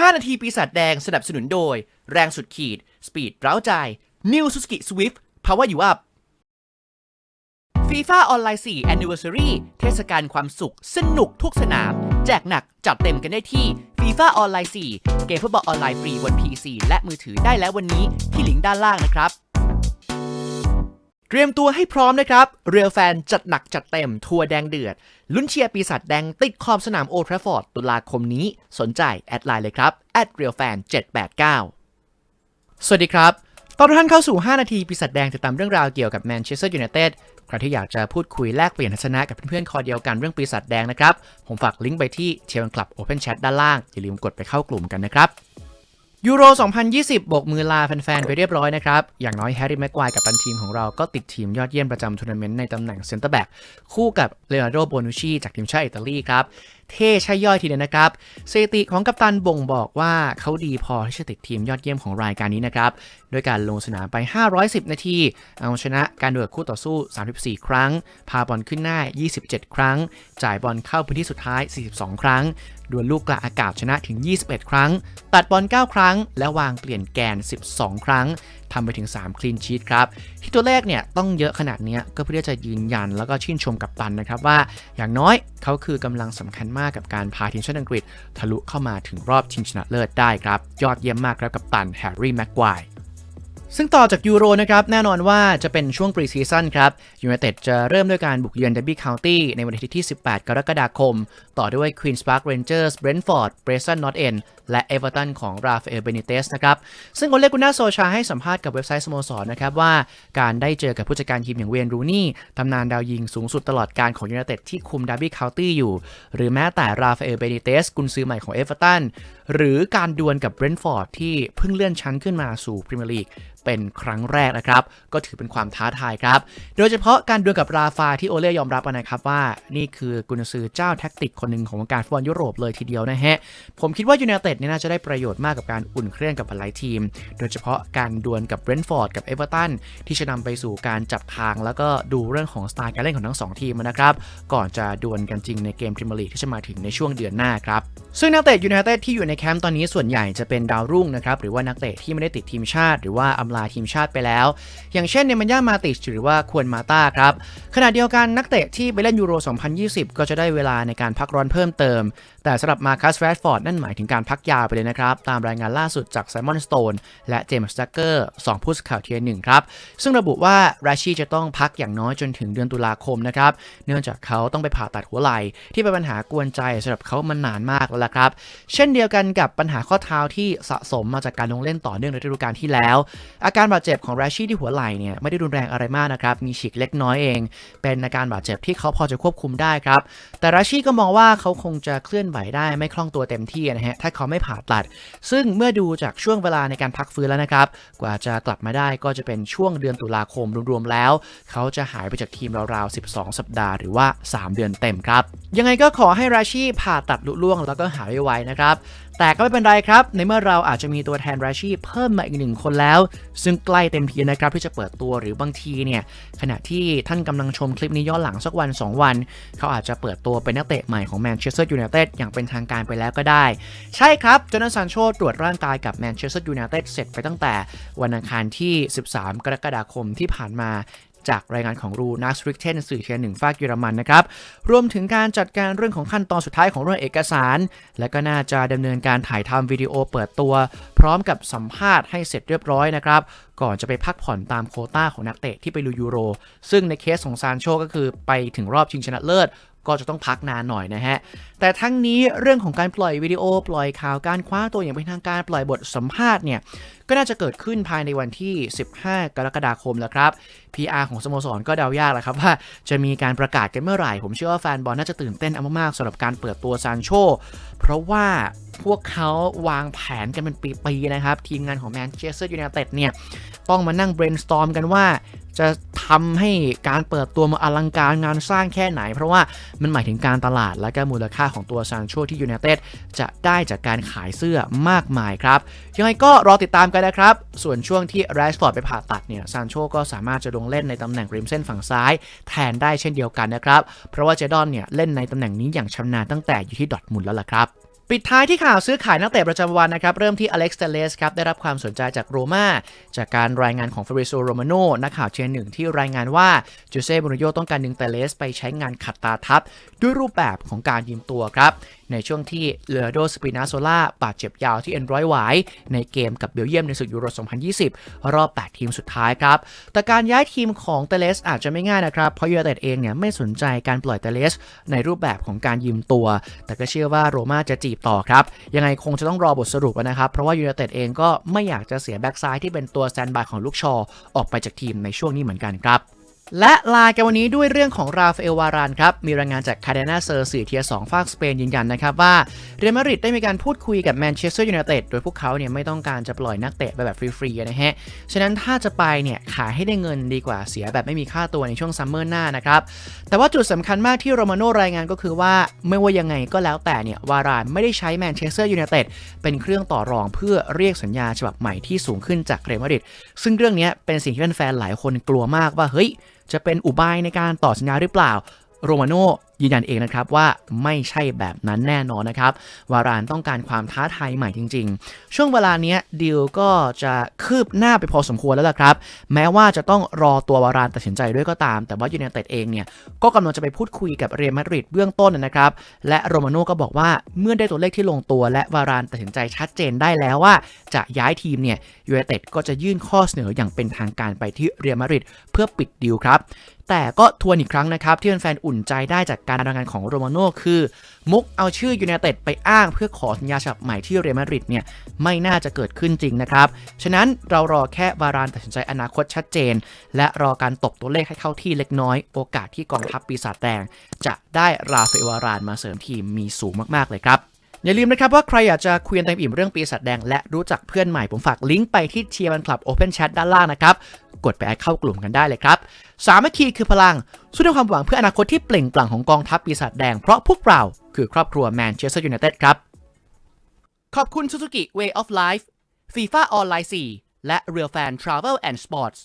5 นาทีปีศาจแดงสนับสนุนโดย แรงสุดขีด สปีดเร้าใจ New Suzuki Swift Power You Up FIFA ออนไลน์ 4 Anniversary เทศกาลความสุข สนุกทุกสนาม แจกหนักจัดเต็มกันได้ที่ FIFA ออนไลน์ 4 เกมฟุตบอลออนไลน์ฟรีบน PC และมือถือได้แล้ววันนี้ที่ลิงก์ด้านล่างนะครับ เตรียมตัวให้พร้อมนะครับ เรียลแฟนจัดหนักจัดเต็ม ทัวร์แดงเดือด ลุ้นเชียร์ปีศาจแดงติดขอบสนามโอทราฟอร์ดตุลาคมนี้ สนใจแอดไลน์เลยครับ @realfan 789 สวัสดีครับ ตอนท่านเข้าสู่ 5 นาทีปีศาจแดงติดตามเรื่องราวเกี่ยวกับแมนเชสเตอร์ยูไนเต็ด ใครที่อยากจะพูดคุยแลกเปลี่ยนทัศนะกับเพื่อนๆ คอเดียวกันเรื่องปีศาจแดงนะครับ ผมฝากลิงก์ไปที่เชลคลับ Open Chat ด้านล่าง อย่าลืมกดไปเข้ากลุ่มกันนะครับ ยูโร 2020 บกมือลาแฟน ๆ ไปเรียบร้อยนะครับ อย่างน้อยแฮร์รี่แม็กควายกับตันทีมของเราก็ติดทีมยอดเยี่ยมประจำทัวร์นาเมนต์ในตำแหน่งเซนเตอร์แบ็กคู่กับเลโอนาร์โดโบนูชีจากทีมชาติอิตาลีครับ เท่ใช่ย่อยทีเดียวนะครับสถิติของกัปตันบ่งบอกว่าเขาดีพอที่จะติดทีมยอดเยี่ยมของรายการนี้นะครับด้วยการลงสนามไป 510 นาที เอาชนะการดวลคู่ต่อสู้ 34 ครั้ง พาบอลขึ้นหน้า 27 ครั้ง จ่ายบอลเข้าพื้นที่สุดท้าย 42 ครั้ง ดวลลูกกลางอากาศชนะถึง 21 ครั้ง ตัดบอล 9 ครั้ง และวางเปลี่ยนแกน 12 ครั้งทำไปถึง 3 คลีนชีตครับ ที่ตัวเลขเนี่ยต้องเยอะขนาดนี้ก็เพื่อจะยืนยันแล้วก็ชื่นชมกับตันนะครับว่า อย่างน้อยเขาคือกำลังสำคัญมากกับการพาทีมชาติอังกฤษ ทะลุเข้ามาถึงรอบชิงชนะเลิศได้ครับ ยอดเยี่ยมมากครับกับตันแฮร์รี่แม็กควาย ซึ่งต่อจากยูโรนะครับแน่นอนว่าจะเป็นช่วงปรีซีซั่นครับยูไนเต็ดจะเริ่มด้วยการบุกเยือนเดบี้คาวตี้ในวันอาทิตย์ที่ 18 กรกฎาคม ต่อด้วย Queen's Park Rangers Brentford b r e s t o n North End และเอเวอร์ตันของราฟาเอลเบนิเตสนะครับ ซึ่งโอเลกุน่าโซชาให้สัมภาษณ์กับเว็บไซต์สโมสรนะครับว่าการได้เจอกับผู้จัดการทีมอย่างเวนรูนี่ตำนานดาวยิงสูงสุดตลอดการของยูไนเต็ดที่คุมดาร์บี้คาวตี้อยู่ หรือแม้แต่ราฟาเอลเบนิเตสกุนซือใหม่ของเอเวอร์ตันหรือการดวลกับเบรนท์ฟอร์ดที่เพิ่งเลื่อนชั้นขึ้นมาสู่พรีเมียร์ลีกเป็นครั้งแรกนะครับ ก็ถือเป็นความท้าทายครับ โดยเฉพาะการดวลกับราฟาที่โอเล่ยอมรับนะครับว่านี่คือกุนซือเจ้าแท็กติกคนหนึ่งของวงการฟุตบอลยุโรปเลยทีเดียวนะฮะ ผมคิดว่ายูไนเต็ดเนี่ยน่าจะได้ประโยชน์มากกับการอุ่นเครื่องกับหลายทีม โดยเฉพาะการดวลกับเบรนท์ฟอร์ดกับเอเวอร์ตันที่จะนำไปสู่การจับทาง แล้วก็ดูเรื่องของสไตล์การเล่นของทั้งสองทีมนะครับ ก่อนจะดวลกันจริงในเกมพรีเมียร์ลีกที่จะมาถึงในช่วงเดือนหน้าครับ ซึ่งนักเตะยูไนเต็ดที่อยู่ในแคมป์ตอนนี้ส่วนใหญ่จะเป็นดาวรุ่งนะครับหรือว่านักเตะที่ไม่ได้ติดทีมชาติ หรือว่าอำลาทีมชาติไปแล้ว อย่างเช่นเนมันย่ามาติชหรือว่าควรมาตาครับขณะเดียวกันนักเตะที่ไปเล่นยูโร 2020 ก็จะได้เวลาในการพักร้อนเพิ่มเติม แต่สำหรับมาคัสแรดฟอร์ดนั่นหมายถึงการพักยาวไปเลยนะครับ ตามรายงานล่าสุดจากไซมอนสโตนและเจมส์ดักเกอร์สองผู้สื่อข่าวเทียร์หนึ่งครับซึ่งระบุว่าราชีจะต้องพักอย่างน้อยจนถึงเดือนตุลาคมนะครับเนื่องจากเขาต้องไปผ่าตัดหัวไหล่ที่เป็นปัญหากวนใจสำหรับเขามานานมากแล้วล่ะครับเช่นเดียวกันกับปัญหาข้อเท้าที่สะสมมาจากการลงเล่นต่อเนื่องในฤดูกาลที่แล้วอาการบาดเจ็บของราชีที่หัวไหล่เนี่ยไม่ได้รุนแรงอะไรมากนะครับ มีฉีกเล็กน้อยเอง เป็นอาการบาดเจ็บที่เขาพอจะควบคุมได้ครับ แต่ราชีก็มองว่าเขาคงจะเคลื่อนไหวได้ไม่คล่องตัวเต็มที่นะฮะ ถ้าเขาไม่ผ่าตัด ซึ่งเมื่อดูจากช่วงเวลาในการพักฟื้นแล้วนะครับ กว่าจะกลับมาได้ก็จะเป็นช่วงเดือนตุลาคมรวมๆแล้ว เขาจะหายไปจากทีมราวๆ 12 สัปดาห์หรือว่า 3 เดือนเต็มครับ ยังไงก็ขอให้ราชีผ่าตัดลุล่วงแล้วก็หายไวๆนะครับ แต่ก็ไม่เป็นไรครับ ในเมื่อเราอาจจะมีตัวแทนราชีเพิ่มมาอีกหนึ่งคนแล้ว ซึ่งใกล้เต็มทีนะครับที่จะเปิดตัวหรือบางทีเนี่ยขณะที่ท่านกำลังชมคลิปนี้ย้อนหลังสักวัน 2 วัน เขาอาจจะเปิดตัวเป็นนักเตะใหม่ของแมนเชสเตอร์ยูไนเต็ดอย่างเป็นทางการไปแล้วก็ได้ ใช่ครับจอห์นสันโชตรวจร่างกายกับแมนเชสเตอร์ยูไนเต็ดเสร็จไปตั้งแต่วันอังคารที่ 13 กรกฎาคมที่ผ่านมา จากรายงานของรูนัสริกเทนสื่อเทียนหนึ่งฝากเยอรมันนะครับ รวมถึงการจัดการเรื่องของขั้นตอนสุดท้ายของเรื่องเอกสาร และก็น่าจะดำเนินการถ่ายทำวิดีโอเปิดตัว พร้อมกับสัมภาษณ์ให้เสร็จเรียบร้อยนะครับ ก่อนจะไปพักผ่อนตามโคต้าของนักเตะที่ไปลุยยูโร ซึ่งในเคสของซานโชก็คือไปถึงรอบชิงชนะเลิศ ก็จะต้องพักนานหน่อยนะฮะ แต่ทั้งนี้เรื่องของการปล่อยวิดีโอปล่อยข่าวการคว้าตัวอย่างเป็นทางการปล่อยบทสัมภาษณ์เนี่ย ก็น่าจะเกิดขึ้นภายในวันที่ 15 กรกฎาคมแล้วครับ PR ของสโมสรก็เดายากแหละครับว่าจะมีการประกาศกันเมื่อไหร่ ผมเชื่อว่าแฟนบอลน่าจะตื่นเต้นเอามากๆสำหรับการเปิดตัวซานโชเพราะว่าพวกเขาวางแผนกันเป็นปีๆนะครับ ทีมงานของแมนเชสเตอร์ยูไนเต็ดเนี่ย ต้องมานั่ง brainstorm กันว่า จะทำให้การเปิดตัวมาอลังการงานสร้างแค่ไหน เพราะว่ามันหมายถึงการตลาดและก็มูลค่าของตัวซานโชที่ยูไนเต็ดจะได้จากการขายเสื้อมากมายครับ ยังไงก็รอติดตามกันนะครับ ส่วนช่วงที่แรชฟอร์ดไปผ่าตัดเนี่ยซานโชก็สามารถจะลงเล่นในตำแหน่งริมเส้นฝั่งซ้าย แทนได้เช่นเดียวกันนะครับ เพราะว่าเจดอนเนี่ยเล่นในตำแหน่งนี้อย่างชำนาญตั้งแต่อยู่ที่ดอทมุนแล้วล่ะครับ ปิดท้ายที่ข่าวซื้อขายนักเตะประจำวันนะครับ เริ่มที่อเล็กซ์เตเลสครับ ได้รับความสนใจจากโรม่าจากการรายงานของฟ a ริโซโรมาโนนักข่าวเชียร์หนึ่งที่รายงานว่าจูเซ่บูริโยต้องการดึงเตเลสไปใช้งานขัดตาทับ ด้วยรูปแบบของการยืมตัวครับ ในช่วงที่เลโดสปินาโซล่าบาดเจ็บยาวที่เอ็นร้อยหวายในเกมกับเบลเยียมในศึกยูโร 2020 รอบ 8 ทีมสุดท้ายครับ แต่การย้ายทีมของเตเลสอาจจะไม่ง่ายนะครับ เพราะยูไนเต็ดเองเนี่ยไม่สนใจการปล่อยเตเลสในรูปแบบของการยืมตัว แต่ก็เชื่อว่าโรม่าจะจีบต่อครับ ยังไงคงจะต้องรอบทสรุปนะครับ เพราะว่ายูไนเต็ดเองก็ไม่อยากจะเสียแบ็กซ้ายที่เป็นตัวแซนบายของลูกชอออกไปจากทีมในช่วงนี้เหมือนกันครับ และลากันวันนี้ด้วยเรื่องของราฟาเอลวารานครับ มีรายงานจากคาเดนาเซอร์สื่อเทียสองฝากสเปนยืนยันนะครับว่า เรอัลมาดริดได้มีการพูดคุยกับแมนเชสเตอร์ยูไนเต็ดโดยพวกเขาเนี่ยไม่ต้องการจะปล่อยนักเตะไปแบบฟรีๆนะฮะ ฉะนั้นถ้าจะไปเนี่ยขายให้ได้เงินดีกว่าเสียแบบไม่มีค่าตัวในช่วงซัมเมอร์หน้านะครับ แต่ว่าจุดสำคัญมากที่โรมาโนรายงานก็คือว่าไม่ว่ายังไงก็แล้วแต่เนี่ยวารานไม่ได้ใช้แมนเชสเตอร์ยูไนเต็ดเป็นเครื่องต่อรองเพื่อเรียกสัญญาฉบับใหม่ที่สูงขึ้นจากเรอัลมาดริดซึ่งเรื่องนี้เป็นสิ่งที่แฟนๆหลายคนกลัวมากว่าเฮ้ย จะเป็นอุบายในการต่อสัญญาหรือเปล่า โรมาโน่ ยืนยันเองนะครับว่าไม่ใช่แบบนั้นแน่นอนนะครับวารานต้องการความท้าทายใหม่จริง ๆ ช่วงเวลานี้ดิวก็จะคืบหน้าไปพอสมควรแล้วล่ะครับ แม้ว่าจะต้องรอตัววารานตัดสินใจด้วยก็ตาม แต่ว่ายูไนเต็ดเองเนี่ยก็กำลังจะไปพูดคุยกับเรอัลมาดริดเบื้องต้นนะครับและโรมาโน่ก็บอกว่าเมื่อได้ตัวเลขที่ลงตัว และวารานตัดสินใจชัดเจนได้แล้วว่า จะย้ายทีมเนี่ยยูไนเต็ดก็จะยื่นข้อเสนออย่างเป็นทางการไปที่เรอัลมาดริดเพื่อปิดดีลครับแต่ก็ทวนอีกครั้งนะครับที่แฟนๆอุ่นใจได้จากการรายงานของโรมาโน่คือ มุกเอาชื่อยูไนเต็ดไปอ้างเพื่อขอสัญญาฉบับใหม่ที่เรอัลมาดริดเนี่ยไม่น่าจะเกิดขึ้นจริงนะครับ ฉะนั้นเรารอแค่วารานตัดสินใจอนาคตชัดเจน และรอการตบตัวเลขให้เข้าที่เล็กน้อย โอกาสที่กองทัพปีศาจแดงจะได้ราฟาเอลวารานมาเสริมทีมมีสูงมากๆเลยครับอย่าลืมนะครับว่าใครอยากจะคุยกันเต็มอิ่มเรื่องปีศาจแดง และรู้จักเพื่อนใหม่ผมฝากลิงก์ไปที่เชียร์มันคลับ Open Chat ด้านล่างนะครับ กดไปแอดเข้ากลุ่มกันได้เลยครับ สามัคคีคือพลังสู้ด้วยความหวังเพื่ออนาคตที่เปล่งปลั่งของกองทัพปีศาจแดง เพราะพวกเราคือครอบครัวแมนเชสเตอร์ยูไนเต็ดครับ ขอบคุณ Suzuki Way of Life FIFA ออนไลน์4และ Real Fan Travel and Sports